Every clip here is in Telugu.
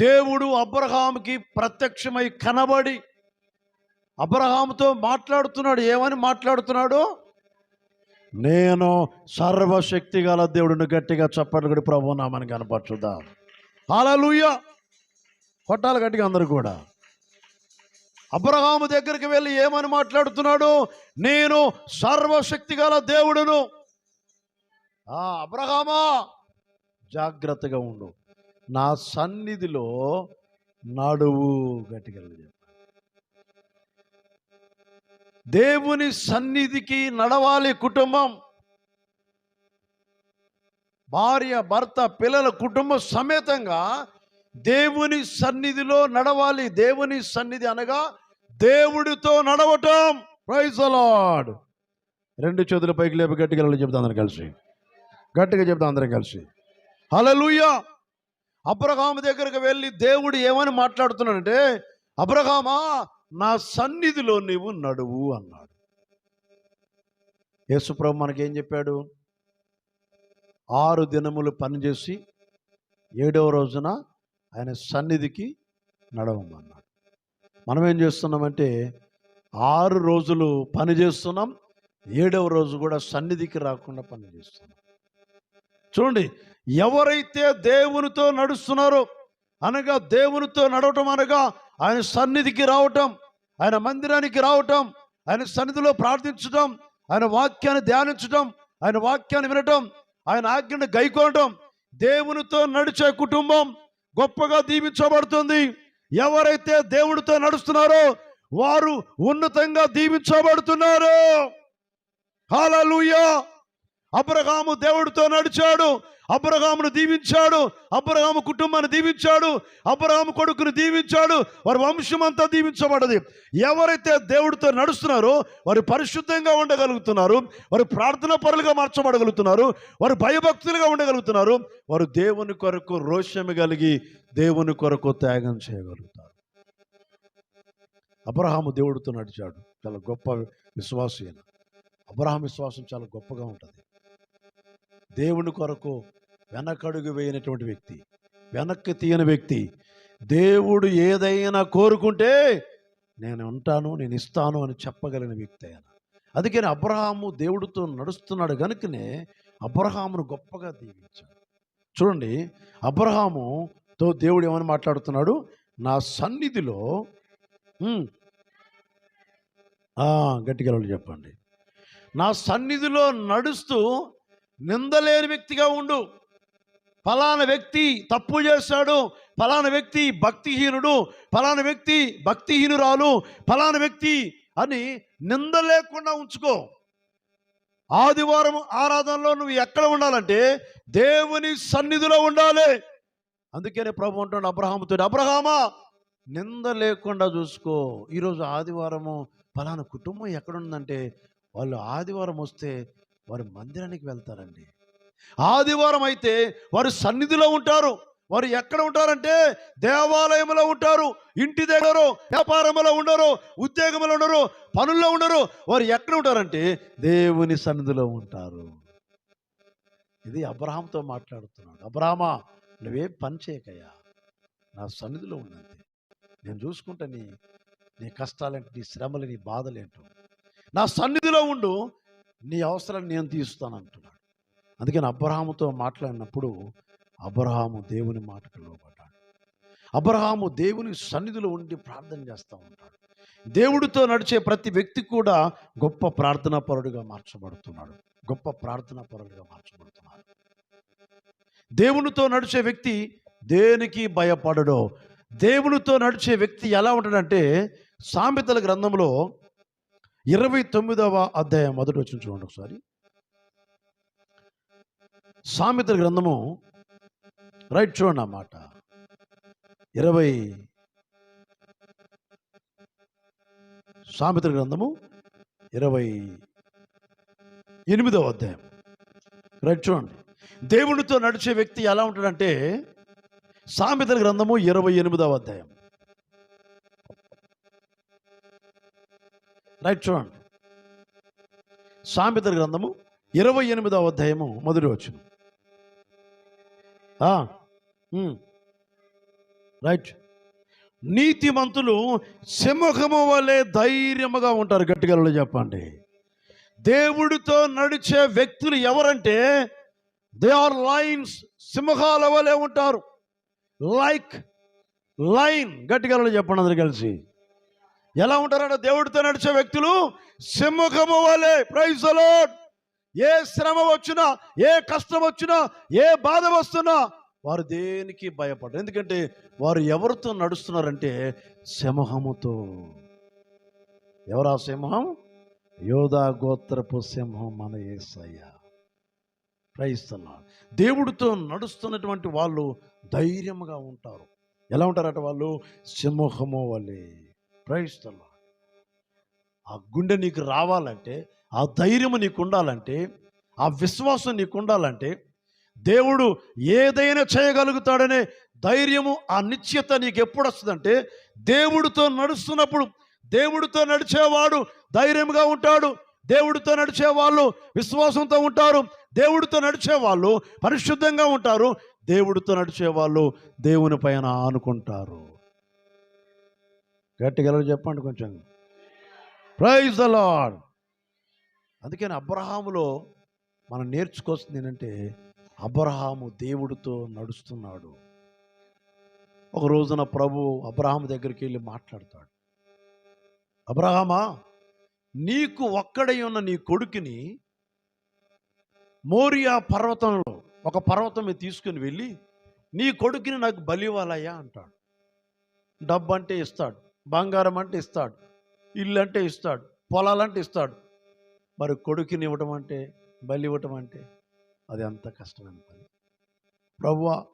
దేవుడు అబ్రహాముకి ప్రత్యక్షమై కనబడి అబ్రహాముతో మాట్లాడుతున్నాడు. ఏమని మాట్లాడుతున్నాడు? నేను సర్వశక్తి గల దేవుడిని గట్టిగా చప్పట్లు కూడా ప్రభు నామని కనపరచుదా. హాలూయ కొట్టాలి గట్టిగా అందరు కూడా. అబ్రహాము దగ్గరికి వెళ్ళి ఏమని మాట్లాడుతున్నాడు? నేను సర్వశక్తి గల దేవుడును. అబ్రహామా జాగ్రత్తగా ఉండు. నా సన్నిధిలో నడువు గట్టిగా దేవుని సన్నిధికి నడవాలి కుటుంబం. భార్య భర్త పిల్లల కుటుంబ సమేతంగా దేవుని సన్నిధిలో నడవాలి. దేవుని సన్నిధి అనగా దేవుడితో నడవటం. ప్రైజ్ అలాడ్ రెండు చేతుల పైకి లేపు గట్టిగా వెళ్ళి చెప్తాం అందరం కలిసి. గట్టిగా చెప్తాం అందరం కలిసి. హలో అబ్రహాము దగ్గరకు వెళ్ళి దేవుడు ఏమని మాట్లాడుతున్నాడంటే అబ్రహామా నా సన్నిధిలో నీవు నడువు అన్నాడు. యేసుప్రభు మనకేం చెప్పాడు? ఆరు దినములు పనిచేసి ఏడవ రోజున ఆయన సన్నిధికి నడవమన్నాడు. మనం ఏం చేస్తున్నామంటే ఆరు రోజులు పని చేస్తున్నాం ఏడవ రోజు కూడా సన్నిధికి రాకుండా పని చేస్తున్నాం. చూడండి ఎవరైతే దేవునితో నడుస్తున్నారో అనగా దేవునితో నడవటం అనగా ఆయన సన్నిధికి రావటం ఆయన మందిరానికి రావటం ఆయన సన్నిధిలో ప్రార్థించటం ఆయన వాక్యాన్ని ధ్యానించటం ఆయన వాక్యాన్ని వినటం ఆయన ఆజ్ఞను గైకోవటం దేవునితో నడిచే కుటుంబం గొప్పగా దీవించబడుతుంది. ఎవరైతే దేవుడితో నడుస్తున్నారో వారు ఉన్నతంగా దీవించబడుతున్నారు. హాలూయ అబ్రహాము దేవుడితో నడిచాడు. అబ్రహామును దీవించాడు అబ్రహాము కుటుంబాన్ని దీవించాడు అబ్రహాము కొడుకును దీవించాడు వారి వంశం అంతా దీవించబడది. ఎవరైతే దేవుడితో నడుస్తున్నారో వారు పరిశుద్ధంగా ఉండగలుగుతున్నారు వారు ప్రార్థన పరులుగా మార్చబడగలుగుతున్నారు వారు భయభక్తులుగా ఉండగలుగుతున్నారు వారు దేవుని కొరకు రోషము కలిగి దేవుని కొరకు త్యాగం చేయగలుగుతారు. అబ్రహాము దేవుడితో నడిచాడు. చాలా గొప్ప విశ్వాసి అయిన అబ్రహాం విశ్వాసం చాలా గొప్పగా ఉంటుంది. దేవుని కొరకు వెనకడుగు వేయనటువంటి వ్యక్తి వెనక్కి తీయని వ్యక్తి. దేవుడు ఏదైనా కోరుకుంటే నేను ఉంటాను నేను ఇస్తాను అని చెప్పగలిగిన వ్యక్తి ఆయన. అందుకని అబ్రహాము దేవుడితో నడుస్తున్నాడు కనుకనే అబ్రహామును గొప్పగా దీవించాడు. చూడండి అబ్రహాముతో దేవుడు ఏమని మాట్లాడుతున్నాడు? నా సన్నిధిలో గట్టిగలవాళ్ళు గట్టిగా చెప్పండి. నా సన్నిధిలో నడుస్తూ నిందలేని వ్యక్తిగా ఉండు. ఫలానా వ్యక్తి తప్పు చేస్తాడు ఫలానా వ్యక్తి భక్తిహీనుడు ఫలానా వ్యక్తి భక్తిహీనురాలు ఫలానా వ్యక్తి అని నింద లేకుండా ఉంచుకో. ఆదివారం ఆరాధనలో నువ్వు ఎక్కడ ఉండాలంటే దేవుని సన్నిధిలో ఉండాలి. అందుకనే ప్రభు అంటున్నాడు అబ్రహాముతో అబ్రహామా నింద లేకుండా చూసుకో. ఈరోజు ఆదివారము ఫలానా కుటుంబం ఎక్కడుందంటే వాళ్ళు ఆదివారం వస్తే వారు మందిరానికి వెళ్తారండి. ఆదివారం అయితే వారు సన్నిధిలో ఉంటారు. వారు ఎక్కడ ఉంటారంటే దేవాలయంలో ఉంటారు. ఇంటి దగ్గర వ్యాపారంలో ఉండరు ఉద్యోగంలో ఉండరు పనుల్లో ఉండరు. వారు ఎక్కడ ఉంటారంటే దేవుని సన్నిధిలో ఉంటారు. ఇది అబ్రహాంతో మాట్లాడుతున్నాడు. అబ్రహమా నువ్వేం పని చేయకయ్యా? నా సన్నిధిలో ఉన్నది నేను చూసుకుంటా నీ నీ కష్టాలేంటి నీ శ్రమలు నీ బాధలేంటో. నా సన్నిధిలో ఉండు నీ అవసరాన్ని నేను తీస్తాను అంటున్నాడు అందుకని అబ్రహాముతో మాట్లాడినప్పుడు అబ్రహాము దేవుని మాటకు లోబడ్డాడు. అబ్రహాము దేవుని సన్నిధిలో ఉండి ప్రార్థన చేస్తూ ఉంటాడు. దేవుడితో నడిచే ప్రతి వ్యక్తి కూడా గొప్ప ప్రార్థనా పరుడుగా మార్చబడుతున్నాడు. గొప్ప ప్రార్థనా పరుడుగా మార్చబడుతున్నాడు. దేవునితో నడిచే వ్యక్తి దేనికి భయపడడో దేవునితో నడిచే వ్యక్తి ఎలా ఉంటాడంటే సామెతల గ్రంథంలో ఇరవై తొమ్మిదవ అధ్యాయం మొదటి వచ్చిన చూడండి ఒకసారి. సామెతల గ్రంథము రైట్ చూడండి అన్నమాట. ఇరవై సామెత గ్రంథము ఇరవై ఎనిమిదవ అధ్యాయం. రైట్ చూడండి. దేవునితో నడిచే వ్యక్తి ఎలా ఉంటాడంటే సామెతల గ్రంథము ఇరవై ఎనిమిదవ అధ్యాయం. రైట్ చూడండి. సామెతల గ్రంథము ఇరవై ఎనిమిదవ అధ్యాయము మొదటి వచ్చింది రైట్ నీతిమంతులు సింహము వలె ధైర్యముగా ఉంటారు గట్టిగా చెప్పండి. దేవుడితో నడిచే వ్యక్తులు ఎవరంటే దే ఆర్ లైన్స్ సింహాల వలె ఉంటారు. లైక్ లైన్ గట్టిగా చెప్పండి అందరు కలిసి. ఎలా ఉంటారంటే దేవుడితో నడిచే వ్యక్తులు సింహము వలె ప్రైజ్ అలాడ్ ఏ శ్రమ వచ్చినా ఏ కష్టం వచ్చినా ఏ బాధ వస్తున్నా వారు దేనికి భయపడరు. ఎందుకంటే వారు ఎవరితో నడుస్తున్నారంటే సింహముతో. ఎవరా సింహం? యోధా గోత్రపు సింహం మన ఏసయ్య. ప్రయిస్తున్నాడు దేవుడితో నడుస్తున్నటువంటి వాళ్ళు ధైర్యంగా ఉంటారు. ఎలా ఉంటారట వాళ్ళు? సింహము వలె. ప్రయిస్తున్నాడు ఆ గుండె నీకు రావాలంటే ఆ ధైర్యం నీకు ఉండాలంటే ఆ విశ్వాసం నీకు ఉండాలంటే దేవుడు ఏదైనా చేయగలుగుతాడనే ధైర్యము ఆ నిశ్చయత నీకు ఎప్పుడు వస్తుందంటే దేవుడితో నడుస్తున్నప్పుడు దేవుడితో నడిచేవాడు ధైర్యంగా ఉంటాడు దేవుడితో నడిచే వాళ్ళు విశ్వాసంతో ఉంటారు దేవుడితో నడిచే వాళ్ళు పరిశుద్ధంగా ఉంటారు దేవుడితో నడిచే వాళ్ళు దేవుని పైన ఆనుకుంటారు. గట్టిగా చెప్పండి కొంచెం. ప్రైజ్ ద లాడ్ అందుకని అబ్రహాములో మనం నేర్చుకోవాల్సింది ఏంటంటే అబ్రహాము దేవుడితో నడుస్తున్నాడు. ఒక రోజున ప్రభు అబ్రహాం దగ్గరికి వెళ్ళి మాట్లాడతాడు. అబ్రహామా నీకు ఒక్కడై ఉన్న నీ కొడుకుని మోరియా పర్వతంలో ఒక పర్వతం తీసుకుని వెళ్ళి నీ కొడుకుని నాకు బలివాలయ్యా అంటాడు. డబ్బు అంటే ఇస్తాడు బంగారం అంటే ఇస్తాడు ఇల్లు అంటే ఇస్తాడు పొలాలంటే ఇస్తాడు మరి కొడుకుని ఇవ్వటం అంటే బలి ఇవ్వటం అంటే అది అంత కష్టమైన పని. ప్రభువా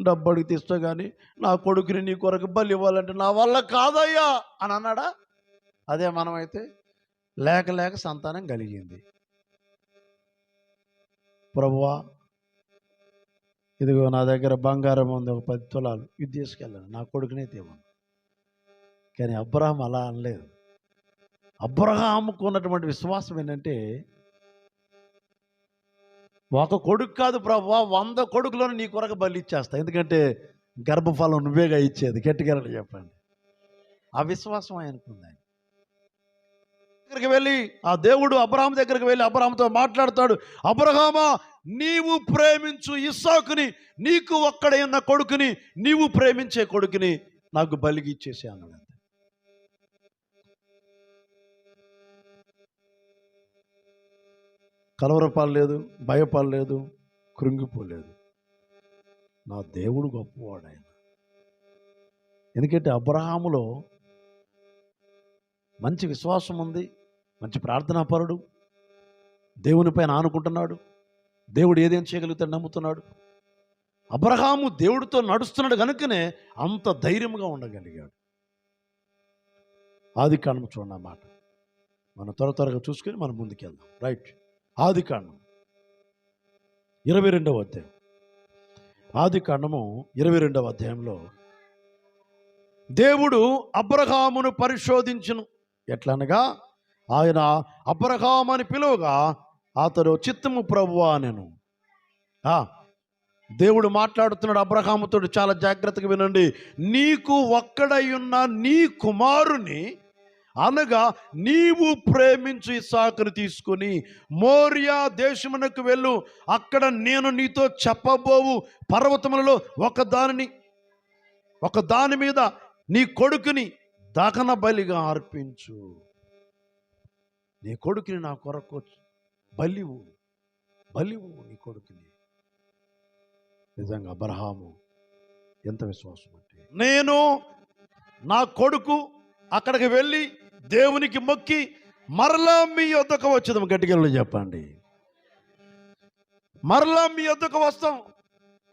డబ్బు అడిగి తీస్తా కానీ నా కొడుకుని నీ కొరకు బలి ఇవ్వాలంటే నా వల్ల కాదయ్యా అని అన్నాడా? అదే మనమైతే లేక లేక సంతానం కలిగింది. ప్రభువా ఇదిగో నా దగ్గర బంగారం ఉంది ఒక పది తులాలు. ఇది తీసుకెళ్ళాను నా కొడుకునే తేమను కానీ అబ్రహం అలా అనలేదు. అబ్రహాముకు ఉన్నటువంటి విశ్వాసం ఏంటంటే ఒక కొడుకు కాదు ప్రభు వంద కొడుకులను నీ కొరకు బలి ఇచ్చేస్తా. ఎందుకంటే గర్భఫలం నువ్వేగా ఇచ్చేది. గట్టిగా చెప్పండి. ఆ విశ్వాసం ఆయనకుంది ఆయన. దగ్గరికి వెళ్ళి ఆ దేవుడు అబ్రహాం దగ్గరికి వెళ్ళి అబ్రహాంతో మాట్లాడతాడు అబ్రహామా నీవు ప్రేమించు ఇస్సాకుని నీకు ఒక్కడే ఉన్న కొడుకుని నీవు ప్రేమించే కొడుకుని నాకు బలిగి ఇచ్చేసి అన్నాడు. కలవరపడలేదు భయపడలేదు కృంగిపోలేదు. నా దేవుడు గొప్పవాడు ఆయన ఎందుకంటే అబ్రహాములో మంచి విశ్వాసం ఉంది మంచి ప్రార్థనాపరుడు దేవుని పైన ఆనుకుంటున్నాడు దేవుడు ఏదేం చేయగలుగుతాడు నమ్ముతున్నాడు. అబ్రహాము దేవుడితో నడుస్తున్నాడు కనుకనే అంత ధైర్యంగా ఉండగలిగాడు. ఆది కాండం చూడండి మాట. మనం త్వర త్వరగా చూసుకొని మనం ముందుకెళ్దాం. రైట్. ఆది కాండం ఇరవై రెండవ అధ్యాయం. ఆది కాండము ఇరవై రెండవ అధ్యాయంలో దేవుడు అబ్రహామును పరిశోధించును. ఎట్లనగా ఆయన అబ్రహాం అని పిలువగా అతడు చిత్తము ప్రభువా నేను దేవుడు మాట్లాడుతున్నాడు అబ్రహాముతో చాలా జాగ్రత్తగా వినండి. నీకు ఒక్కడై ఉన్న నీ కుమారుని అనగా నీవు ప్రేమించు ఇసాకును తీసుకొని మోరియా దేశమునకు వెళ్ళు. అక్కడ నేను నీతో చెప్పబోవు పర్వతములలో ఒక దానిని ఒక దాని మీద నీ కొడుకుని దహన బలిగా అర్పించు. నీ కొడుకుని నా కొరకు బలివు బలివు నీ కొడుకుని. నిజంగా అబ్రహాము ఎంత విశ్వాసం అంటే నేను నా కొడుకు అక్కడికి వెళ్ళి దేవునికి మొక్కి మరలా మీ యొద్దకు వచ్చేదాం గట్టిగా చెప్పండి. మరలా మీ యొద్దకు వస్తాం.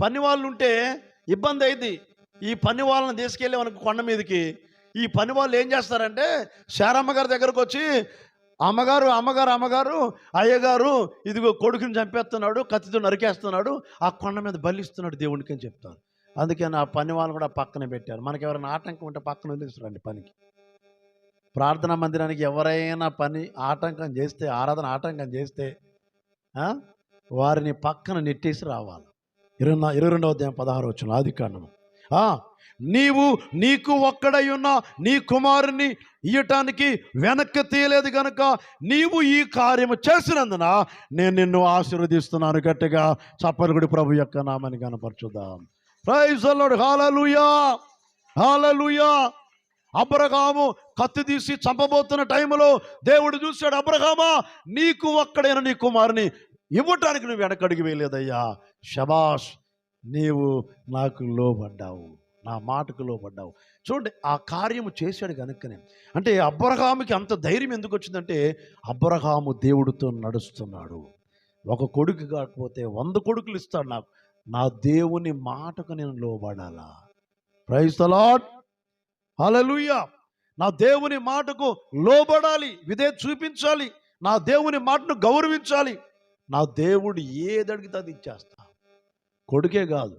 పని వాళ్ళు ఉంటే ఇబ్బంది అయింది. ఈ పని వాళ్ళని తీసుకెళ్ళి మనకు కొండ మీదకి. ఈ పని వాళ్ళు ఏం చేస్తారంటే శారమ్మ గారి దగ్గరకు వచ్చి అమ్మగారు అమ్మగారు అమ్మగారు అయ్యగారు ఇదిగో కొడుకుని చంపేస్తున్నాడు కత్తితో నరికేస్తున్నాడు ఆ కొండ మీద బలిస్తున్నాడు దేవునికి అని చెప్తారు. అందుకని ఆ పని వాళ్ళు కూడా పక్కన పెట్టారు. మనకి ఎవరైనా ఆటంకం ఉంటే పక్కన వదిలేస్తారండి పనికి. ప్రార్థనా మందిరానికి ఎవరైనా పని ఆటంకం చేస్తే ఆరాధన ఆటంకం చేస్తే వారిని పక్కన నెట్టేసి రావాలి. ఇరవై నా- ఇరవై రెండవ అధ్యాయం పదహారు వచ్చిన ఆది కాండము. నీవు నీకు ఒక్కడై ఉన్న నీ కుమారుని ఇయ్యటానికి వెనక్కి తీయలేదు కనుక నీవు ఈ కార్యము చేసినందున నేను నిన్ను ఆశీర్వదిస్తున్నాను గట్టిగా. చప్పలుగుడి ప్రభు యొక్క నామని కనపరచుదాం ప్రైజ్ అల్లుడు హాలలుయా హాలలుయా అబ్రహాము కత్తి తీసి చంపబోతున్న టైంలో దేవుడు చూశాడు అబ్రహామా నీకు ఒక్కడైన నీ కుమారుని ఇవ్వటానికి నువ్వు వెనకడికి వేయలేదయ్యా. శబాష్ నీవు నాకు లోబడ్డావు. నా మాటకు లోబడ్డావు. చూడండి ఆ కార్యము చేశాడు కనుకనే అంటే అబ్రహాముకి అంత ధైర్యం ఎందుకు వచ్చిందంటే అబ్రహాము దేవుడితో నడుస్తున్నాడు. ఒక కొడుకు కాకపోతే వంద కొడుకులు ఇస్తాడు నాకు. నా దేవుని మాటకు నేను లోబడాలా? ప్రైజ్ లాడ్ హల్లెలూయా. నా దేవుని మాటకు లోబడాలి విధే చూపించాలి నా దేవుని మాటను గౌరవించాలి. నా దేవుడు ఏది అడిగితే అది ఇచ్చేస్తా. కొడుకే కాదు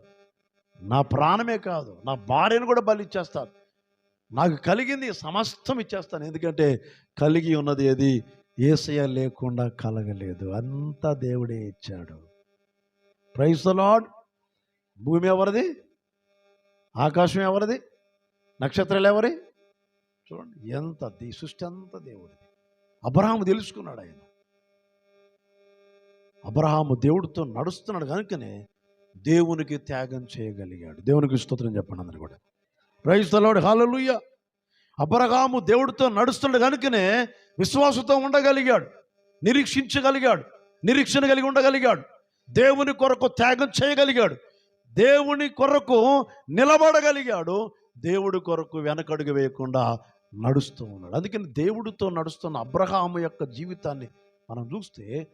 నా ప్రాణమే కాదు నా భార్యను కూడా బలి ఇచ్చేస్తాను నాకు కలిగింది సమస్తం ఇచ్చేస్తాను. ఎందుకంటే కలిగి ఉన్నది ఏది? ఏసయ లేకుండా కలగలేదు. అంతా దేవుడే ఇచ్చాడు. ప్రైస్ లాడ్ భూమి ఎవరిది? ఆకాశం ఎవరిది? నక్షత్రాలు ఎవరి? చూడండి ఎంత ఈ సృష్టి అంత దేవుడిది. అబ్రహాము తెలుసుకున్నాడు ఆయన. అబ్రహాము దేవుడితో నడుస్తున్నాడు కనుకనే దేవునికి త్యాగం చేయగలిగాడు. దేవునికి స్తోత్రం చెప్పండి అందరు కూడా. ప్రైజ్ హాలలుయ్య అబ్రహాము దేవుడితో నడుస్తున్నాడు కనుకనే విశ్వాసంతో ఉండగలిగాడు. నిరీక్షించగలిగాడు. నిరీక్షణ కలిగి ఉండగలిగాడు. దేవుని కొరకు త్యాగం చేయగలిగాడు. దేవుని కొరకు నిలబడగలిగాడు. దేవుడు కొరకు వెనకడుగు వేయకుండా నడుస్తూ ఉన్నాడు. అందుకని దేవుడితో నడుస్తున్న అబ్రహాము యొక్క జీవితాన్ని మనం చూస్తే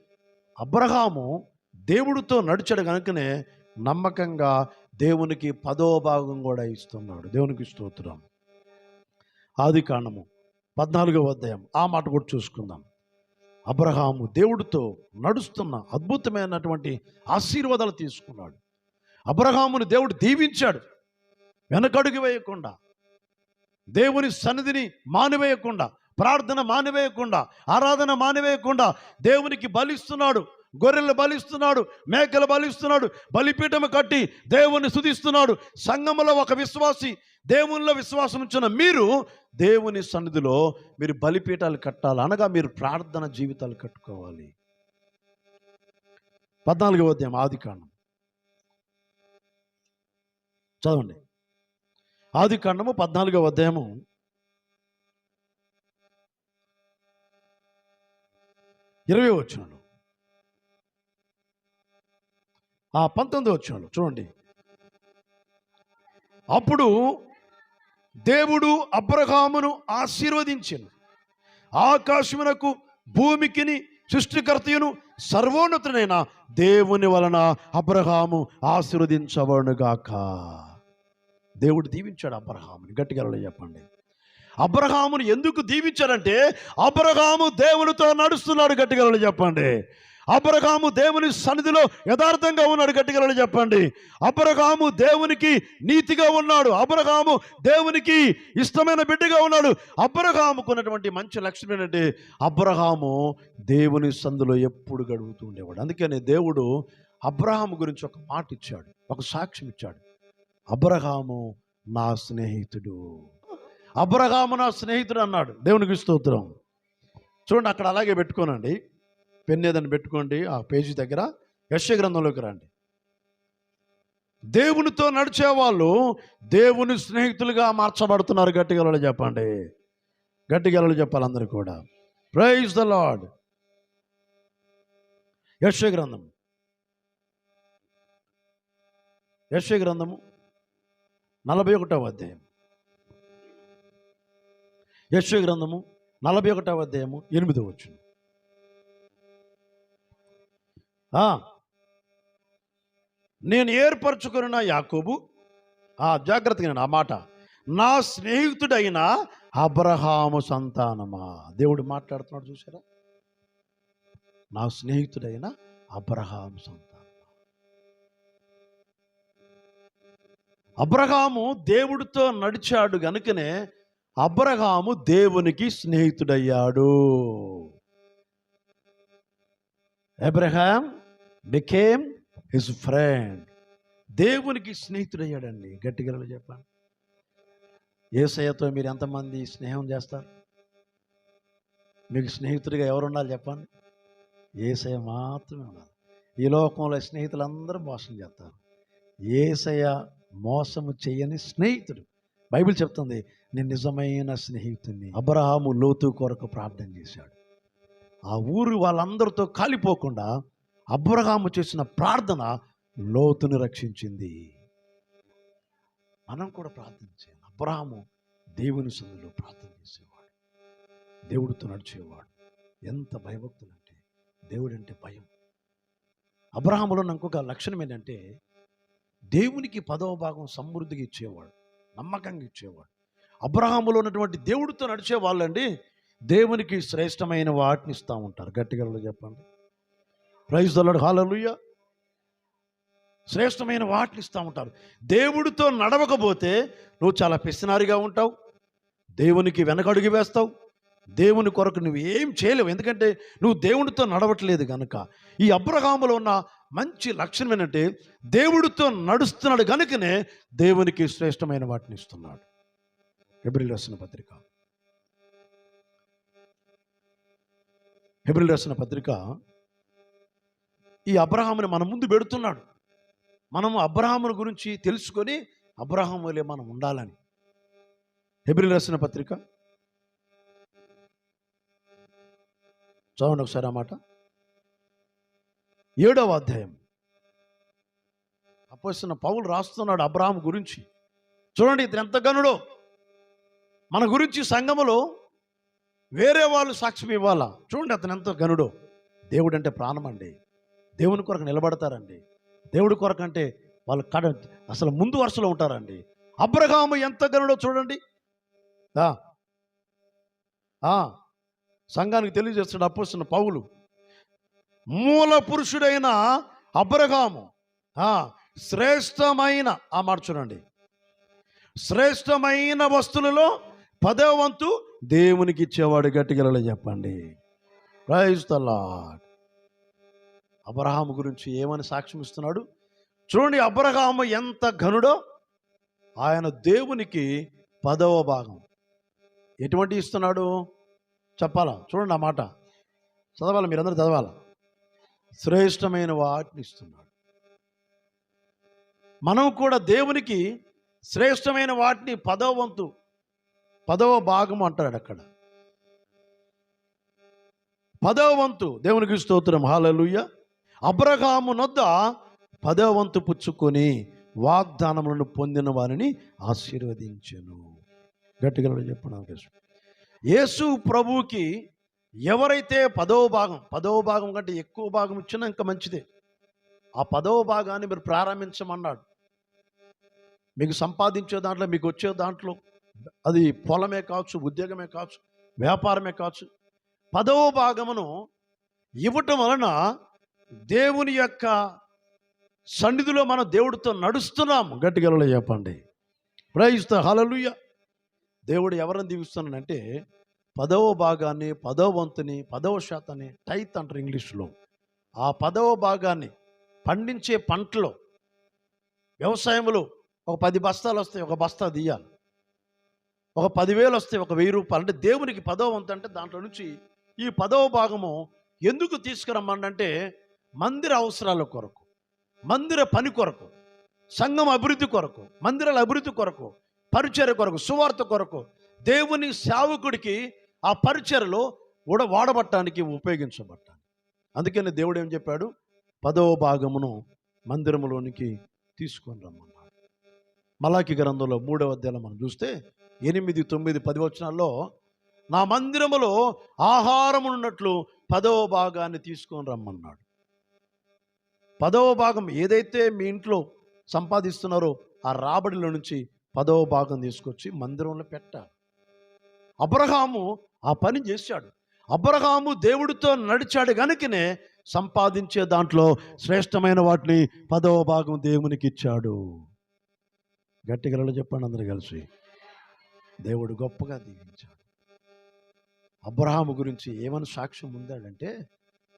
అబ్రహాము దేవుడితో నడిచాడు కనుకనే నమ్మకంగా దేవునికి పదో భాగం కూడా ఇస్తున్నాడు. దేవునికి స్తోత్రం. ఆది కాండము పద్నాలుగో అధ్యాయం. ఆ మాట కూడా చూసుకుందాం. అబ్రహాము దేవుడితో నడుస్తున్న అద్భుతమైనటువంటి ఆశీర్వాదాలు తీసుకున్నాడు. అబ్రహాముని దేవుడు దీవించాడు. వెనకడుగు వేయకుండా దేవుని సన్నిధిని మానివేయకుండా ప్రార్థన మానివేయకుండా ఆరాధన మానివేయకుండా దేవునికి బలిస్తున్నాడు గొర్రెలు బలిస్తున్నాడు మేకలు బలిస్తున్నాడు బలిపీఠము కట్టి దేవుని సుధిస్తున్నాడు సంఘములో ఒక విశ్వాసి దేవునిలో విశ్వాసం ఉంచిన మీరు దేవుని సన్నిధిలో మీరు బలిపీఠాలు కట్టాలి అనగా మీరు ప్రార్థన జీవితాలు కట్టుకోవాలి. పద్నాలుగవ అధ్యాయం ఆది కాండం. చదవండి. ఆది కాండము పద్నాలుగవ అధ్యాయము. ఇరవై వచ్చినాడు ఆ పంతొమ్మిది వచ్చినాడు చూడండి. అప్పుడు దేవుడు అబ్రహామును ఆశీర్వదించను. ఆకాశమునకు భూమికిని సృష్టికర్తయును సర్వోన్నతుడైన దేవుని వలన అబ్రహాము ఆశీర్వదించబడుగాక దేవుడు దీవించాడు అబ్రహాముని. గట్టిగా చెప్పండి. అబ్రహామును ఎందుకు దీవించాడంటే అబ్రహాము దేవునితో నడుస్తున్నాడు గట్టిగా చెప్పండి. అబ్రహాము దేవుని సన్నిధిలో యథార్థంగా ఉన్నాడు గట్టిగా చెప్పండి. అబ్రహాము దేవునికి నీతిగా ఉన్నాడు అబ్రహాము దేవునికి ఇష్టమైన బిడ్డగా ఉన్నాడు. అబ్రహాముకున్నటువంటి మంచి లక్షణం ఏంటంటే అబ్రహాము దేవుని సందులో ఎప్పుడు గడుగుతూ ఉండేవాడు. అందుకని దేవుడు అబ్రహాము గురించి ఒక మాట ఇచ్చాడు ఒక సాక్ష్యం ఇచ్చాడు. అబ్రహాము నా స్నేహితుడు. అబ్రహాము నా స్నేహితుడు అన్నాడు. దేవునికి స్తోత్రం. చూడండి అక్కడ అలాగే పెట్టుకోనండి. పెన్ ఏదని పెట్టుకోండి ఆ పేజీ దగ్గర యశ్య గ్రంథంలోకి రండి. దేవునితో నడిచే వాళ్ళు దేవుని స్నేహితులుగా మార్చబడుతున్నారు. గట్టిగలలు చెప్పండి. గట్టిగలలు చెప్పాలి అందరూ కూడా. ప్రైజ్ ద లాడ్ యశ్య గ్రంథం. యశ్య గ్రంథము నలభై ఒకటవ అధ్యాయం. యశ్వ గ్రంథము నలభై ఒకటవ అధ్యాయము ఎనిమిదో వచ్చును నేను ఏర్పరచుకున్న యాకోబు ఆ జాగ్రత్తగా ఆ మాట. నా స్నేహితుడైన అబ్రహాము సంతానమా? దేవుడు మాట్లాడుతున్నాడు చూసారా నా స్నేహితుడైన అబ్రహాము సంతానం. అబ్రహాము దేవుడితో నడిచాడు గనుకనే అబ్రహాము దేవునికి స్నేహితుడయ్యాడు. అబ్రహాం బికేమ్ హిజ్ ఫ్రెండ్ దేవునికి స్నేహితుడయ్యాడండి. గట్టిగా చెప్పండి ఏసయ్యతో మీరు ఎంతమంది స్నేహం చేస్తారు? మీకు స్నేహితుడిగా ఎవరు ఉండాలి చెప్పండి? ఏసయ్య మాత్రమే ఉండాలి. ఈ లోకంలో స్నేహితులందరూ మోసం చేస్తారు. ఏసయ్య మోసము చేయని స్నేహితుడు. బైబిల్ చెప్తుంది నేను నిజమైన స్నేహితుడిని అబ్రహాము లోతు కొరకు ప్రార్థన చేశాడు. ఆ ఊరు వాళ్ళందరితో కాలిపోకుండా అబ్రహాము చేసిన ప్రార్థన లోతుని రక్షించింది. మనం కూడా ప్రార్థన చేయాలి. అబ్రహాము దేవుని సందులో ప్రార్థన చేసేవాడు. దేవుడితో నడిచేవాడు. ఎంత భయభక్తులు అంటే దేవుడంటే భయం. అబ్రహాములో నాకు ఇంకొక లక్షణం ఏంటంటే దేవునికి పదవ భాగం సమృద్ధిగా ఇచ్చేవాడు నమ్మకంగా ఇచ్చేవాడు. అబ్రహాములో ఉన్నటువంటి దేవుడితో నడిచే వాళ్ళండి దేవునికి శ్రేష్టమైన వాటిని ఇస్తూ ఉంటారు. గట్టిగా చెప్పండి. ప్రైజ్ దొల్లడు హాలలుయ్య శ్రేష్టమైన వాటిని ఇస్తూ ఉంటారు. దేవుడితో నడవకపోతే నువ్వు చాలా పిసినారిగా ఉంటావు దేవునికి వెనకడుగు వేస్తావు దేవుని కొరకు నువ్వు ఏం చేయలేవు. ఎందుకంటే నువ్వు దేవునితో నడవట్లేదు కనుక ఈ అబ్రహాములో ఉన్న మంచి లక్షణం ఏంటంటే దేవుడితో నడుస్తున్నాడు కనుకనే దేవునికి శ్రేష్టమైన వాటిని ఇస్తున్నాడు. హెబ్రిల్ రాసిన పత్రిక. హెబ్రిల్ రాసిన పత్రిక ఈ అబ్రహాముని మన ముందు పెడుతున్నాడు. మనము అబ్రహాముని గురించి తెలుసుకొని అబ్రహాం వలె మనం ఉండాలని. హెబ్రిల్ రాసిన పత్రిక. చదవండి ఒకసారి ఆ మాట. ఏడవ అధ్యాయం. అపోసిన పౌలు రాస్తున్నాడు అబ్రహాం గురించి. చూడండి ఇతను ఎంత గనుడో మన గురించి సంఘములో వేరే వాళ్ళు సాక్ష్యం ఇవ్వాలా? చూడండి అతను ఎంత గనుడో దేవుడు అంటే ప్రాణం అండి. దేవుని కొరకు నిలబడతారండి. దేవుడి కొరకు అంటే వాళ్ళు కడ అసలు ముందు వరుసలో ఉంటారండి. అబ్రహాము ఎంత గనుడో చూడండి. సంఘానికి తెలియజేస్తున్న అప్పొస్తున్న పౌలు. మూల పురుషుడైన అబ్రహాము. శ్రేష్టమైన ఆ మాట చూడండి. శ్రేష్టమైన వస్తువులలో పదవ వంతు దేవునికి ఇచ్చేవాడు గట్టిగలని చెప్పండి. ప్రైజ్ ద లాడ్ అబ్రహాము గురించి ఏమని సాక్ష్యం ఇస్తున్నాడు? చూడండి అబ్రహాము ఎంత ఘనుడో ఆయన దేవునికి పదవ భాగం. ఎటువంటి ఇస్తున్నాడు? చెప్పాలా? చూడండి ఆ మాట. చదవాలి? మీరందరూ చదవాలా? శ్రేష్టమైన వాటిని ఇస్తున్నాడు. మనం కూడా దేవునికి శ్రేష్టమైన వాటిని పదవ వంతు పదవ భాగం అంటాడు అక్కడ. పదవ వంతు దేవునికి స్తోత్రం హాలలుయ్య అబ్రహాము నొద్ద పదవ వంతు పుచ్చుకొని వాగ్దానములను పొందిన వారిని ఆశీర్వదించను. గట్టిగా చెప్పండి యేసు ప్రభువుకి ఎవరైతే పదవ భాగం పదవ భాగం కంటే ఎక్కువ భాగం ఇచ్చినా ఇంకా మంచిదే. ఆ పదవ భాగాన్ని మీరు ప్రారంభించమన్నాడు. మీకు సంపాదించే దాంట్లో మీకు వచ్చే దాంట్లో అది పొలమే కావచ్చు ఉద్యోగమే కావచ్చు వ్యాపారమే కావచ్చు. పదవ భాగమును ఇవ్వటం వలన దేవుని యొక్క సన్నిధిలో మనం దేవుడితో నడుస్తున్నాము. గట్టిగలలో చెప్పండి. ప్రైజ్ హలలుయ దేవుడు ఎవరిని దీవిస్తున్నానంటే పదవ భాగాన్ని పదవ వంతుని పదవ శాతాన్ని టైత్ అంటారు ఇంగ్లీష్లో. ఆ పదవ భాగాన్ని పండించే పంటలో వ్యవసాయంలో ఒక పది బస్తాలు వస్తాయి ఒక బస్తా తీయాలి. ఒక పదివేలు వస్తాయి ఒక వెయ్యి రూపాయలు. అంటే దేవునికి పదవ వంతు అంటే దాంట్లో నుంచి ఈ పదవ భాగము ఎందుకు తీసుకురమ్మంటే మందిర అవసరాల కొరకు మందిర పని కొరకు సంఘం అభివృద్ధి కొరకు మందిరాల అభివృద్ధి కొరకు పరిచర్య కొరకు సువార్త కొరకు దేవుని సేవకుడికి ఆ పరిచయలో కూడా వాడబట్టానికి ఉపయోగించబట్టాలి అందుకని దేవుడు ఏం చెప్పాడు? పదవ భాగమును మందిరములోనికి తీసుకొని రమ్మన్నాడు. మలాకి గ్రంథంలో మూడవ అధ్యాయంలో మనం చూస్తే ఎనిమిది తొమ్మిది పది వచనాల్లో నా మందిరములో ఆహారం ఉన్నట్లు పదవ భాగాన్ని తీసుకొని రమ్మన్నాడు. పదవ భాగం ఏదైతే మీ ఇంట్లో సంపాదిస్తున్నారో ఆ రాబడిలో నుంచి పదవ భాగం తీసుకొచ్చి మందిరంలో పెట్టాలి. అబ్రహాము ఆ పని చేశాడు. అబ్రహాము దేవుడితో నడిచాడు కనుకనే సంపాదించే దాంట్లో శ్రేష్టమైన వాటిని పదవ భాగం దేవునికి ఇచ్చాడు. గట్టిగలలో చెప్పండి అందరు కలిసి. దేవుడు గొప్పగా దీవించాడు. అబ్రహాము గురించి ఏమని సాక్ష్యం ఉందాడంటే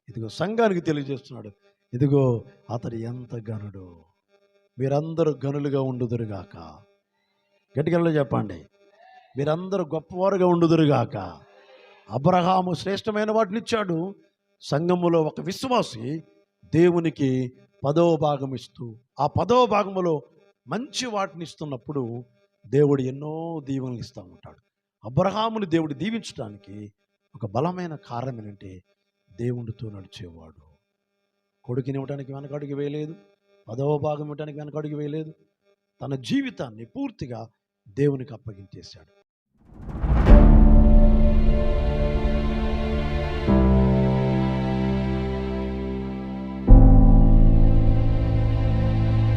ఇదిగో సంఘానికి తెలియజేస్తున్నాడు. ఇదిగో అతడు ఎంత గనుడు మీరందరూ గనులుగా ఉండుదురుగాక. గట్టిగలలో చెప్పండి. మీరందరూ గొప్పవారుగా ఉండుదురుగాక. అబ్రహాము శ్రేష్టమైన వాటిని ఇచ్చాడు సంఘములో ఒక విశ్వాసి దేవునికి పదవ భాగం ఇస్తూ ఆ పదవ భాగములో మంచి వాటిని ఇస్తున్నప్పుడు దేవుడు ఎన్నో దీవెనలు ఇస్తూ ఉంటాడు. అబ్రహాముని దేవుడు దీవించడానికి ఒక బలమైన కారణం ఏంటంటే దేవునితో నడిచేవాడు. కొడుకుని ఇవ్వడానికి వెనకడుగు వేయలేదు. పదవ భాగం ఇవ్వడానికి వెనకడుగు వేయలేదు. తన జీవితాన్ని పూర్తిగా దేవునికి అప్పగించేశాడు.